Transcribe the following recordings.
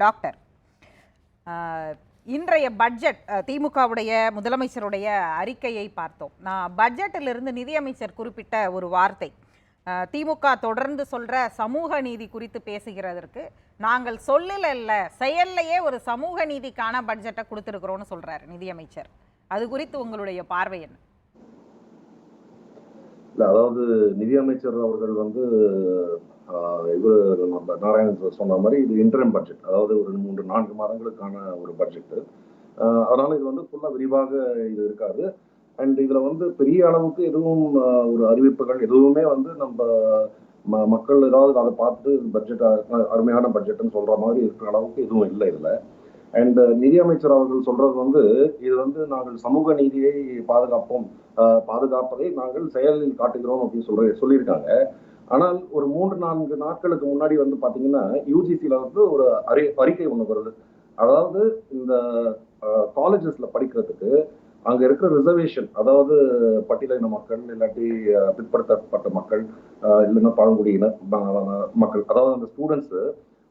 Doctor. இன்றைய budget திமுகவுடைய முதலமைச்சருடைய அறிக்கையை பார்த்தோம். நான் பட்ஜெட்டிலிருந்து நிதியமைச்சர் குறிப்பிட்ட ஒரு வார்த்தை. திமுக தொடர்ந்து சொல்கிற சமூக நீதி குறித்து பேசுகிறதற்கு நாங்கள் சொல்லல செயல்லையே ஒரு சமூக நீதிக்கான பட்ஜெட்டை கொடுத்துருக்குறோன்னு சொல்கிறார் நிதியமைச்சர். அது குறித்து உங்களுடைய பார்வை என்ன? அதாவது நிதியமைச்சர் அவர்கள் வந்து இவர் நம்ம நாராயணன் சொன்ன மாதிரி இது இன்டர்ம் பட்ஜெட் அதாவது ஒரு மூன்று நான்கு மாதங்களுக்கான ஒரு பட்ஜெட் அதனால இது வந்து ஃபுல்லாக விரிவாக இது இருக்காது. அண்ட் இதுல வந்து பெரிய அளவுக்கு எதுவும் ஒரு அறிவிப்புகள் எதுவுமே வந்து நம்ம ம- மக்கள் ஏதாவது அதை பார்த்துட்டு பட்ஜெட் அருமையான பட்ஜெட்னு சொல்ற மாதிரி இருக்கிற அளவுக்கு எதுவும் இல்லை இதுல. அண்ட் uh, நிதியமைச்சர் அவர்கள் சொல்றது வந்து இது வந்து நாங்கள் சமூக நீதியை பாதுகாப்போம். பாதுகாப்பதை நாங்கள் செயலில் காட்டுகிறோம் அப்படின்னு சொல்ற சொல்லியிருக்காங்க. ஆனால் ஒரு மூன்று நான்கு நாட்களுக்கு முன்னாடி வந்து பாத்தீங்கன்னா யூஜிசியில வந்து ஒரு அறி அறிக்கை ஒன்று வருது. அதாவது இந்த காலேஜஸ்ல படிக்கிறதுக்கு அங்க இருக்கிற ரிசர்வேஷன் அதாவது பட்டியலின மக்கள் இல்லாட்டி பிற்படுத்தப்பட்ட மக்கள் இல்லைன்னா பழங்குடியினர் மக்கள் அதாவது அந்த ஸ்டூடெண்ட்ஸ்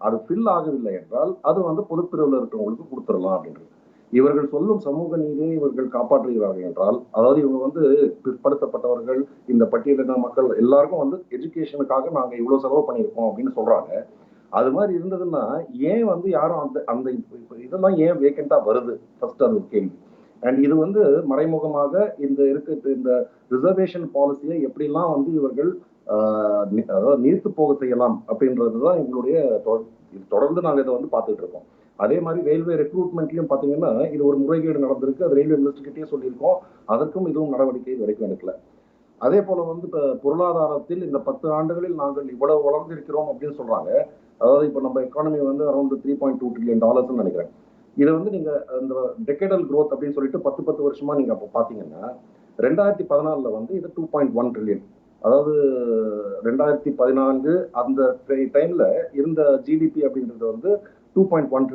அது ஃபில் ஆகவில்லை என்றால் அது வந்து பொதுப்பிரிவில் இருக்கிறவங்களுக்கு கொடுத்துடலாம் அப்படின்றது. இவர்கள் சொல்லும் சமூக நீதியை இவர்கள் காப்பாற்றுகிறார்கள் என்றால் அதாவது இவங்க வந்து பிற்படுத்தப்பட்டவர்கள் இந்த பட்டியலின மக்கள் எல்லாருக்கும் வந்து எஜுகேஷனுக்காக நாங்கள் இவ்வளோ செலவு பண்ணியிருக்கோம் அப்படின்னு சொல்றாங்க. அது மாதிரி இருந்ததுன்னா ஏன் வந்து யாரும் அந்த அந்த இதெல்லாம் ஏன் வேக்கண்டா வருது? ஃபர்ஸ்ட் அது கேள்வி. அண்ட் இது வந்து மறைமுகமாக இந்த இருக்க இந்த ரிசர்வேஷன் பாலிசியை எப்படிலாம் வந்து இவர்கள் அதாவது நீர்த்து போக செய்யலாம் அப்படின்றது தான் எங்களுடைய இது தொடர்ந்து நாங்கள் இதை வந்து பார்த்துட்டு இருக்கோம். அதே மாதிரி ரயில்வே ரெக்ரூட்மெண்ட்லயும் பாத்தீங்கன்னா இது ஒரு முறைகேடு நடந்திருக்கு. அது ரயில்வே மினிஸ்டர்கிட்டயே சொல்லியிருக்கோம். அதற்கும் இதுவும் நடவடிக்கை வரைக்கும் எடுக்கல. அதே போல வந்து இப்ப பொருளாதாரத்தில் இந்த பத்து ஆண்டுகளில் நாங்கள் இவ்வளவு வளர்ந்திருக்கிறோம் அப்படின்னு சொல்றாங்க. அதாவது இப்ப நம்ம எக்கானமி வந்து around three point two trillion டாலர்ஸ்னு நினைக்கிறேன். இது வந்து நீங்க அந்த டெக்கேடல் க்ரோத் அப்படின்னு சொல்லிட்டு பத்து பத்து வருஷமா நீங்க அப்போ பாத்தீங்கன்னா ரெண்டாயிரத்தி பதினாலுல வந்து இது டூ பாயிண்ட் ஒன் ட்ரில்லியன் அதாவது ரெண்டாயிரத்தி பதினான்கு அந்த டைம்ல இருந்த ஜிடிபி அப்படின்றது வந்து டூ பாயிண்ட் ஒன்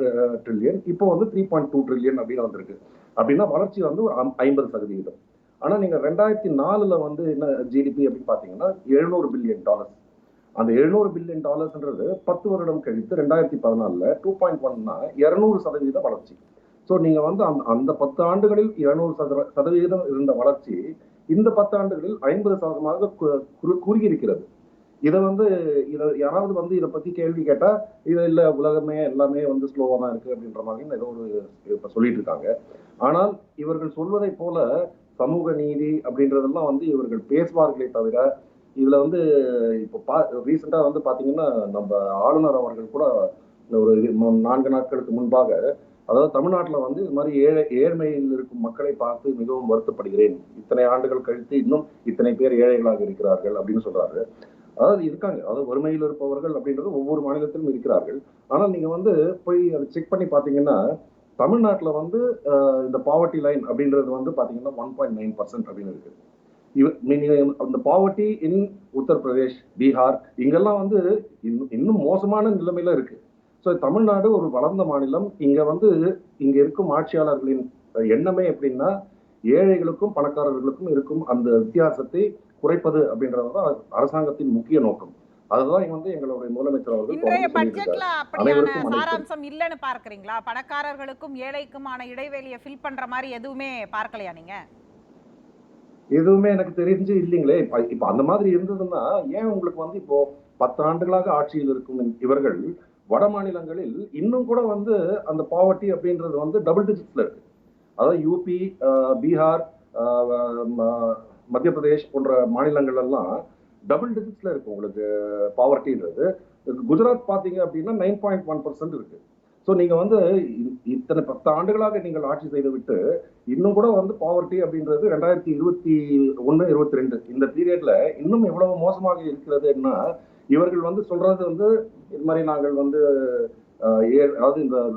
ட்ரில்லியன் இப்போ வந்து த்ரீ பாயிண்ட் டூ ட்ரில்லியன் அப்படின்னு வந்திருக்கு. அப்படின்னா வளர்ச்சி வந்து ஒரு ஐம்பது சதவீதம். ஆனா நீங்க ரெண்டாயிரத்தி நாலுல வந்து என்ன ஜிடிபி அப்படின்னு பாத்தீங்கன்னா எழுநூறு பில்லியன் டாலர்ஸ் அந்த எழுநூறு பில்லியன் டாலர்ஸ்ன்றது பத்து வருடம் கழித்து ரெண்டாயிரத்தி பதினாலுல டூ பாயிண்ட் ஒன்னா இருநூறு சதவீத வளர்ச்சி. ஸோ நீங்க வந்து அந்த அந்த பத்து ஆண்டுகளில் இருநூறு சதவ- சதவீதம் இருந்த வளர்ச்சி இந்த பத்து ஆண்டுகளில் ஐம்பது சதவீதமாக கு- குறுகியிருக்கிறது. இதை வந்து இதை யாராவது வந்து இதை பத்தி கேள்வி கேட்டா இது இல்ல உலகமே எல்லாமே வந்து ஸ்லோவா தான் இருக்கு அப்படின்ற மாதிரி ஏதோ ஒரு இப்ப சொல்லிட்டு இருக்காங்க. ஆனால் இவர்கள் சொல்வதை போல சமூக நீதி அப்படின்றதெல்லாம் வந்து இவர்கள் பேசுவார்களே தவிர இதுல வந்து இப்போ பா ரீசெண்டா வந்து பாத்தீங்கன்னா நம்ம ஆளுநர் அவர்கள் கூட ஒரு நான்கு நாட்களுக்கு முன்பாக அதாவது தமிழ்நாட்டில் வந்து இது மாதிரி ஏழை ஏழ்மையில் இருக்கும் மக்களை பார்த்து மிகவும் வருத்தப்படுகிறேன். இத்தனை ஆண்டுகள் கழித்து இன்னும் இத்தனை பேர் ஏழைகளாக இருக்கிறார்கள் அப்படின்னு சொல்றாரு. அதாவது இருக்காங்க. அதாவது வறுமையில் இருப்பவர்கள் அப்படின்றது ஒவ்வொரு மாநிலத்திலும் இருக்கிறார்கள். ஆனால் நீங்க வந்து போய் அதை செக் பண்ணி பார்த்தீங்கன்னா தமிழ்நாட்டில் வந்து இந்த பாவர்ட்டி லைன் அப்படின்றது வந்து பார்த்தீங்கன்னா ஒன் பாயிண்ட் நைன் பர்சன்ட் அப்படின்னு இருக்குது இவ நீங்க அந்த பாவர்ட்டி இன் உத்தரப்பிரதேஷ் பீகார் இங்கெல்லாம் வந்து இன்னும் இன்னும் மோசமான நிலைமையில இருக்கு. ஸோ தமிழ்நாடு ஒரு வளர்ந்த மாநிலம். இங்க வந்து இங்க இருக்கும் ஆட்சியாளர்களின் எண்ணமே எப்படின்னா ஏழைகளுக்கும் பணக்காரர்களுக்கும் இருக்கும் அந்த வித்தியாசத்தை குறைப்பது அப்படின்றது தான் அரசாங்கத்தின் முக்கிய நோக்கம். அதுதான் வந்து எங்களுடைய முதலமைச்சர் அவர்கள். சாராம்சம் இல்லைன்னு பார்க்கறீங்களா? பணக்காரர்களுக்கும் ஏழைக்குமான இடைவெளியை ஃபில் பண்ற மாதிரி எதுவுமே பார்க்கலையா நீங்க? எதுவுமே எனக்கு தெரிஞ்சு இல்லைங்களே. இப்ப இப்ப அந்த மாதிரி இருந்ததுன்னா ஏன் உங்களுக்கு வந்து இப்போ பத்து ஆண்டுகளாக ஆட்சியில் இருக்கும் இவர்கள் வட மாநிலங்களில் இன்னும் கூட வந்து அந்த பாவர்ட்டி அப்படின்றது வந்து டபுள் டிஜிட்ல இருக்கு. அதாவது யூபி பீகார் மத்திய பிரதேஷ் போன்ற மாநிலங்கள் எல்லாம் டபுள் டிஜிட்ஸ்ல இருக்கு உங்களுக்கு பாவர்ட்டின்றது குஜராத் பாத்தீங்க அப்படின்னா நைன் பாயிண்ட் ஒன் பர்சன்ட் இருக்கு. ஸோ நீங்க வந்து இ- இத்தனை பத்து ஆண்டுகளாக நீங்கள் ஆட்சி செய்து விட்டு இன்னும் கூட வந்து பாவர்ட்டி அப்படின்றது ரெண்டாயிரத்தி இருபத்தி ஒன்று இருபத்தி ரெண்டு இந்த பீரியட்ல இன்னும் எவ்வளவு மோசமாக இருக்கிறதுன்னா இவர்கள் வந்து சொல்றது வந்து இது மாதிரி நாங்கள் வந்து ஏ- அதாவது இந்த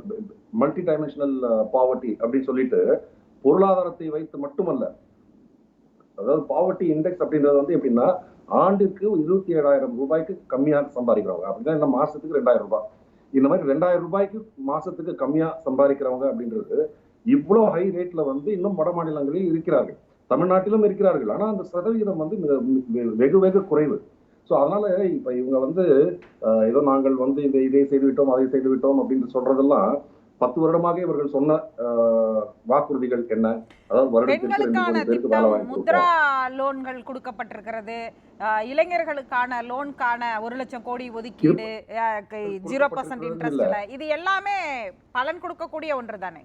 மல்டி டைமென்ஷனல் பாவர்ட்டி அப்படின்னு சொல்லிட்டு பொருளாதாரத்தை வைத்து மட்டுமல்ல அதாவது பாவர்ட்டி இண்டெக்ஸ் அப்படின்றது வந்து எப்படின்னா ஆண்டிற்கு இருபத்தி ஏழாயிரம் ரூபாய்க்கு கம்மியாக சம்பாதிக்கிறவங்க. அப்படின்னா என்ன மாசத்துக்கு ரெண்டாயிரம் ரூபாய். இந்த மாதிரி ரெண்டாயிரம் ரூபாய்க்கு மாசத்துக்கு கம்மியா சம்பாதிக்கிறவங்க அப்படின்றது இவ்வளோ ஹை ரேட்ல வந்து இன்னும் வட மாநிலங்களில் இருக்கிறார்கள். தமிழ்நாட்டிலும் இருக்கிறார்கள். ஆனா அந்த சதவிகிதம் வந்து மிக- மிக- வெகு வெகு குறைவு. ஸோ அதனால இப்ப இவங்க வந்து ஏதோ நாங்கள் வந்து இந்த இதை செய்து விட்டோம் அதை செய்து விட்டோம் அப்படின்னு சொல்றதெல்லாம் பத்து வருடமாக இவர்கள் சொன்ன வாக்குறுதிகள் என்ன? அதாவது வருடத்திற்கு முத்ரா லோன்கள் கொடுக்கப்பட்டிருக்கிறது. இளைஞர்களுக்கான லோனுக்கான ஒரு லட்சம் கோடி ஒதுக்கீடு ஜீரோ பர்சன்ட். இன்ட்ரெஸ்ட்ல இது எல்லாமே பலன் கொடுக்கக்கூடிய ஒன்று தானே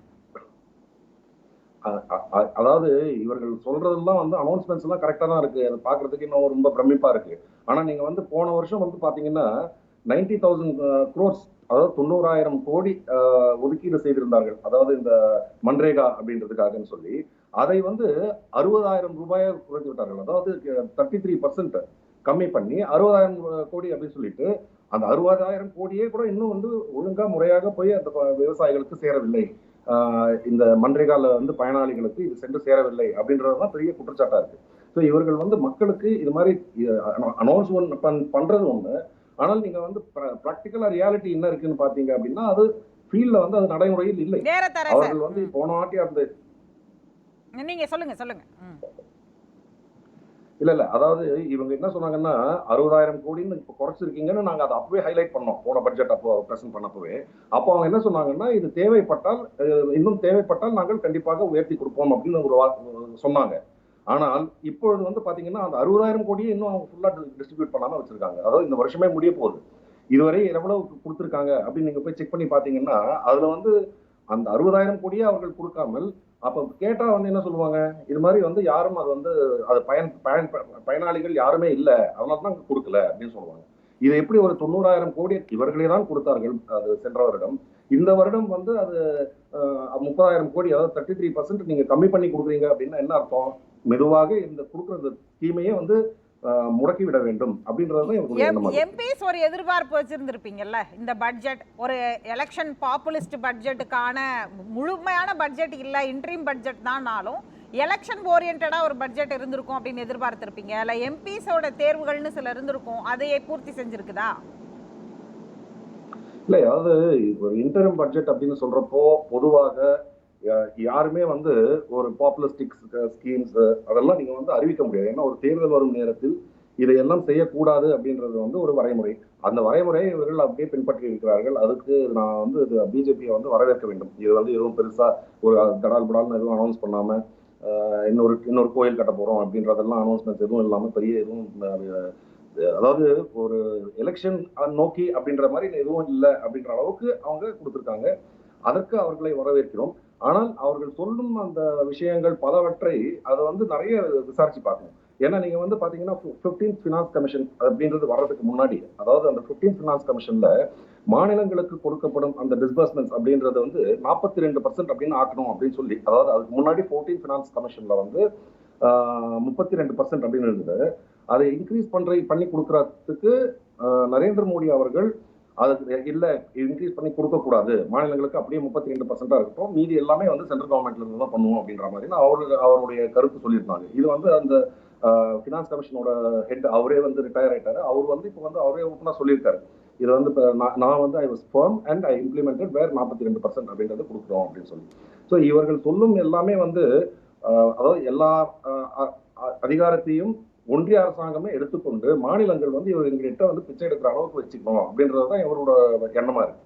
அதாவது இவர்கள் சொல்றதெல்லாம் வந்து அனௌன்ஸ்மெண்ட்ஸ் எல்லாம் கரெக்டா தான் இருக்கு. அதை பாக்குறதுக்கு இன்னும் ரொம்ப பிரமிப்பா இருக்கு. ஆனா நீங்க வந்து போன வருஷம் வந்து பாத்தீங்கன்னா நைன்டி தௌசண்ட் குரோர்ஸ் அதாவது தொண்ணூறாயிரம் கோடி ஒதுக்கீடு செய்திருந்தார்கள். அதாவது இந்த மன்ரேகா அப்படின்றதுக்காகன்னு சொல்லி. அதை வந்து அறுபதாயிரம் ரூபாயை குறைத்து விட்டார்கள். அதாவது தேர்ட்டி த்ரீ பர்சன்ட் கம்மி பண்ணி அறுபதாயிரம் கோடி அப்படின்னு சொல்லிட்டு அந்த அறுபதாயிரம் கோடியே கூட இன்னும் வந்து ஒழுங்கா முறையாக போய் அந்த விவசாயிகளுக்கு சேரவில்லை. இந்த மன்ரேகால வந்து பயனாளிகளுக்கு இது சென்று சேரவில்லை அப்படின்றது தான் பெரிய குற்றச்சாட்டா இருக்கு. ஸோ இவர்கள் வந்து மக்களுக்கு இது மாதிரி அனௌன்ஸ் பண்றது ஒண்ணு. ஆனால் நீங்க வந்து ப்ராக்டிக்கலா ரியாலிட்டி என்ன இருக்குன்னு பாத்தீங்க அப்படின்னா அது ஃபீல்ட்ல வந்து அது நடைமுறையில் இல்லை. அவர்கள் வந்து போன வாட்டி அந்த நீங்க சொல்லுங்க சொல்லுங்க. இல்ல இல்ல. அதாவது இவங்க என்ன சொன்னாங்கன்னா அறுபதாயிரம் கோடின்னு இப்போ குறைச்சிருக்கீங்கன்னு நாங்க அதை அப்பவே ஹைலைட் பண்ணோம். போன பட்ஜெட் அப்போ பிரசன்ட் பண்ணப்பவே. அப்போ அவங்க என்ன சொன்னாங்கன்னா இது தேவைப்பட்டால் இன்னும் தேவைப்பட்டால் நாங்கள் கண்டிப்பாக உயர்த்தி கொடுப்போம் அப்படின்னு ஒரு சொன்னாங்க. ஆனால் இப்பொழுது வந்து பாத்தீங்கன்னா அந்த அறுபதாயிரம் கோடியை இன்னும் அவங்க ஃபுல்லா டிஸ்ட்ரிபியூட் பண்ணாம வச்சிருக்காங்க. அதாவது இந்த வருஷமே முடிய போகுது. இதுவரை எவ்வளவு கொடுத்துருக்காங்க அப்படின்னு நீங்க போய் செக் பண்ணி பாத்தீங்கன்னா அதுல வந்து அந்த அறுபதாயிரம் கோடியே அவர்கள் கொடுக்காமல் அப்போ கேட்டால் வந்து என்ன சொல்லுவாங்க? இது மாதிரி வந்து யாரும் அது வந்து அது பயன் பயன் பயனாளிகள் யாருமே இல்லை. அதனால தான் கொடுக்கல அப்படின்னு சொல்லுவாங்க. இது எப்படி ஒரு தொண்ணூறாயிரம் கோடி இவர்களே தான் கொடுத்தார்கள் அது சென்ற வருடம். இந்த வருடம் வந்து அது முப்பதாயிரம் கோடி அதாவது தேர்ட்டி த்ரீ பர்சன்ட் நீங்கள் கம்மி பண்ணி கொடுக்குறீங்க அப்படின்னா என்ன அர்த்தம்? மெதுவாக இந்த கொடுக்குற தீமையே வந்து அஹ், முடக்கி விட வேண்டும் அப்படின்றது. எம்பிஸ் ஒரு எதிர்பார்ப்பு வச்சிருந்திருப்பீங்கல்ல இந்த பட்ஜெட் ஒரு எலெக்ஷன் பாப்புலிஸ்ட் பட்ஜெட்டுக்கான முழுமையான பட்ஜெட் இல்ல இன்ட்ரீம் பட்ஜெட் தான்னாலும் எலெக்ஷன் ஓரியன்டா ஒரு பட்ஜெட் இருந்திருக்கும் அப்படின்னு எதிர்பார்த்திருப்பீங்க இல்ல எம்பிஸோட தேர்வுகள்னு சில இருந்திருக்கும் அதையே பூர்த்தி செஞ்சிருக்குதா இல்ல அதாவது ஒரு இன்டர்ம் பட்ஜெட் அப்படின்னு சொல்றப்போ பொதுவாக யாருமே வந்து ஒரு பாப்புலஸ்டிக் ஸ்கீம்ஸ் அதெல்லாம் நீங்க வந்து அறிவிக்க முடியாது. ஏன்னா ஒரு தேர்தல் வரும் நேரத்தில் இதையெல்லாம் செய்யக்கூடாது அப்படின்றது வந்து ஒரு வரைமுறை. அந்த வரைமுறையை இவர்கள் அப்படியே பின்பற்றி இருக்கிறார்கள். அதுக்கு நான் வந்து பிஜேபியை வந்து வரவேற்க வேண்டும். இது வந்து எதுவும் பெருசா ஒரு தடால் புடால்னு எதுவும் அனௌன்ஸ் பண்ணாம இன்னொரு இன்னொரு கோயில் கட்ட போறோம் அப்படின்றதெல்லாம் அனௌன்ஸ்மெண்ட்ஸ் எதுவும் இல்லாமல் பெரிய எதுவும் அதாவது ஒரு எலெக்ஷன் நோக்கி அப்படின்ற மாதிரி எதுவும் இல்லை அப்படின்ற அளவுக்கு அவங்க கொடுத்துருக்காங்க. அதற்கு அவர்களை வரவேற்கிறோம். ஆனால் அவர்கள் சொல்லும் அந்த விஷயங்கள் பலவற்றை அதை வந்து நிறைய விசாரிச்சு பார்க்கணும். ஏன்னா நீங்க வந்து பாத்தீங்கன்னா பிப்டீன் ஃபினான்ஸ் கமிஷன் அப்படின்றது வர்றதுக்கு முன்னாடி அதாவது அந்த பிப்டீன் ஃபினான்ஸ் கமிஷன்ல மாநிலங்களுக்கு கொடுக்கப்படும் அந்த டிஸ்பர்ஸ்மெண்ட்ஸ் அப்படின்றது வந்து நாற்பத்தி ரெண்டு பர்சன்ட் அப்படின்னு ஆக்கணும் அப்படின்னு சொல்லி அதாவது அதுக்கு முன்னாடி ஃபோர்டீன் ஃபினான்ஸ் கமிஷன்ல வந்து முப்பத்தி ரெண்டு பர்சன்ட் அப்படின்னு இருந்தது. அதை இன்க்ரீஸ் பண்ற பண்ணி கொடுக்கறதுக்கு நரேந்திர மோடி அவர்கள் அதுக்கு இல்லை இன்க்ரீஸ் பண்ணி கொடுக்கக்கூடாது. மாநிலங்களுக்கு அப்படியே முப்பத்தி ரெண்டு பர்சன்டா இருக்கட்டும். மீதி எல்லாமே வந்து சென்ட்ரல் கவர்மெண்ட்ல இருந்து தான் பண்ணுவோம் அப்படின்ற மாதிரி அவரு அவருடைய கருத்து சொல்லியிருந்தாங்க இது வந்து அந்த ஃபினான்ஸ் கமிஷனோட ஹெட் அவரே வந்து ரிட்டையர் ஆயிட்டாரு. அவர் வந்து இப்போ வந்து அவரே ஓப்பனாக சொல்லியிருக்காரு. இது வந்து இப்போ நான் நான் வந்து I was firm and I implemented where நாற்பத்தி ரெண்டு பர்சன்ட் அப்படின்றத கொடுக்குறோம் அப்படின்னு சொல்லி. ஸோ இவர்கள் சொல்லும் எல்லாமே வந்து அதாவது எல்லா அதிகாரத்தையும் ஒன்றிய அரசாங்கமே எடுத்துக்கொண்டு மாநிலங்கள் வந்து இவர்கிட்ட வந்து பிச்சை எடுக்கிற அளவுக்கு வச்சுக்கணும் அப்படின்றது தான் இவரோட எண்ணமா இருக்கு.